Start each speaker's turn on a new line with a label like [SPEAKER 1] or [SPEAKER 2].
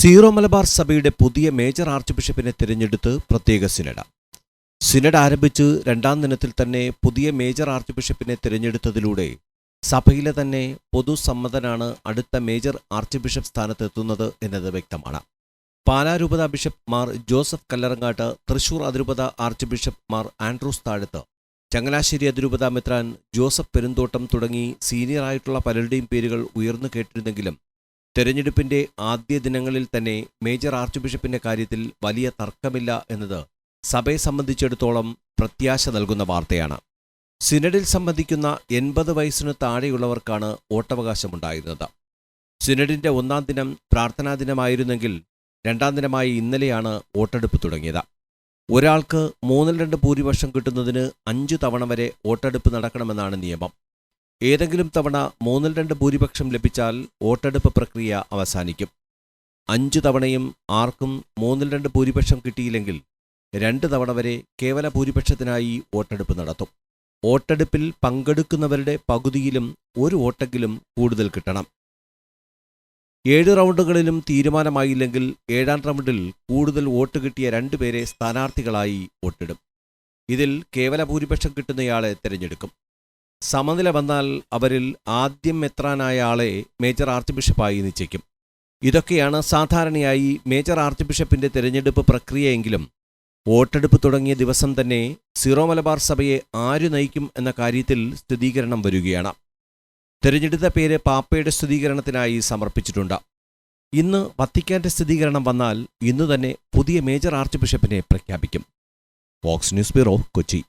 [SPEAKER 1] Zero Malabar സഭയുടെ പുതിയ major ആർച്ച് ബിഷപ്പിനെ തിരഞ്ഞെടുത്ത് പ്രത്യേക സിനഡ്. സിനഡ് ആരംഭിച്ച് രണ്ടാം ദിനത്തിൽ തന്നെ പുതിയ മേജർ ആർച്ച് ബിഷപ്പിനെ തിരഞ്ഞെടുത്തതിലൂടെ സഭയിലെ തന്നെ പൊതുസമ്മതനാണ് അടുത്ത മേജർ ആർച്ച് ബിഷപ്പ് സ്ഥാനത്തെത്തുന്നത് എന്നത് വ്യക്തമാണ്. പാലാരൂപത ബിഷപ്പ് മാർ ജോസഫ് കല്ലറങ്ങാട്ട് തൃശൂർ അതിരൂപത ആർച്ച് ബിഷപ്പ് മാർ ആൻഡ്രൂസ് താഴത്ത് ചങ്ങനാശ്ശേരി അതിരൂപത മെത്രാൻ ജോസഫ് പെരുന്തോട്ടം തുടങ്ങി സീനിയറായിട്ടുള്ള പലരുടെയും പേരുകൾ ഉയർന്നു കേട്ടിരുന്നെങ്കിലും തെരഞ്ഞെടുപ്പിന്റെ ആദ്യ ദിനങ്ങളിൽ തന്നെ മേജർ ആർച്ച് ബിഷപ്പിന്റെ കാര്യത്തിൽ വലിയ തർക്കമില്ല എന്നത് സഭയെ സംബന്ധിച്ചിടത്തോളം പ്രത്യാശ നൽകുന്ന വാർത്തയാണ്. സിനഡിൽ സംബന്ധിക്കുന്ന എൺപത് വയസ്സിനു താഴെയുള്ളവർക്കാണ് വോട്ടവകാശമുണ്ടായിരുന്നത്. സിനഡിന്റെ ഒന്നാം ദിനം പ്രാർത്ഥനാ ദിനമായിരുന്നെങ്കിൽ രണ്ടാം ദിനമായി ഇന്നലെയാണ് വോട്ടെടുപ്പ് തുടങ്ങിയത്. ഒരാൾക്ക് മൂന്നിൽ രണ്ട് ഭൂരിപക്ഷം കിട്ടുന്നതിന് അഞ്ചു തവണ വരെ വോട്ടെടുപ്പ് നടക്കണമെന്നാണ് നിയമം. ഏതെങ്കിലും തവണ മൂന്നിൽ രണ്ട് ഭൂരിപക്ഷം ലഭിച്ചാൽ വോട്ടെടുപ്പ് പ്രക്രിയ അവസാനിക്കും. അഞ്ചു തവണയും ആർക്കും മൂന്നിൽ രണ്ട് ഭൂരിപക്ഷം കിട്ടിയില്ലെങ്കിൽ രണ്ട് തവണ വരെ കേവല ഭൂരിപക്ഷത്തിനായി വോട്ടെടുപ്പ് നടത്തും. വോട്ടെടുപ്പിൽ പങ്കെടുക്കുന്നവരുടെ പകുതിയിലും ഒരു വോട്ടെങ്കിലും കൂടുതൽ കിട്ടണം. ഏഴ് റൗണ്ടുകളിലും തീരുമാനമായില്ലെങ്കിൽ ഏഴാം റൗണ്ടിൽ കൂടുതൽ വോട്ട് കിട്ടിയ രണ്ടുപേരെ സ്ഥാനാർത്ഥികളായി വോട്ടിടും. ഇതിൽ കേവല ഭൂരിപക്ഷം കിട്ടുന്നയാളെ തിരഞ്ഞെടുക്കും. സമനില വന്നാൽ അവരിൽ ആദ്യം മെത്രാനായ ആളെ മേജർ ആർച്ച് ബിഷപ്പായി നിശ്ചയിക്കും. ഇതൊക്കെയാണ് സാധാരണയായി മേജർ ആർച്ച് ബിഷപ്പിന്റെ തിരഞ്ഞെടുപ്പ് പ്രക്രിയയെങ്കിലും വോട്ടെടുപ്പ് തുടങ്ങിയ ദിവസം തന്നെ സിറോ മലബാർ സഭയെ ആര് നയിക്കും എന്ന കാര്യത്തിൽ സ്ഥിരീകരണം വരികയാണ്. തിരഞ്ഞെടുത്ത പേര് പാപ്പയുടെ സ്ഥിരീകരണത്തിനായി സമർപ്പിച്ചിട്ടുണ്ട്. ഇന്ന് വത്തിക്കാന്റെ സ്ഥിരീകരണം വന്നാൽ ഇന്ന് തന്നെ പുതിയ മേജർ ആർച്ച് ബിഷപ്പിനെ പ്രഖ്യാപിക്കും. Fox News bureau Kochi.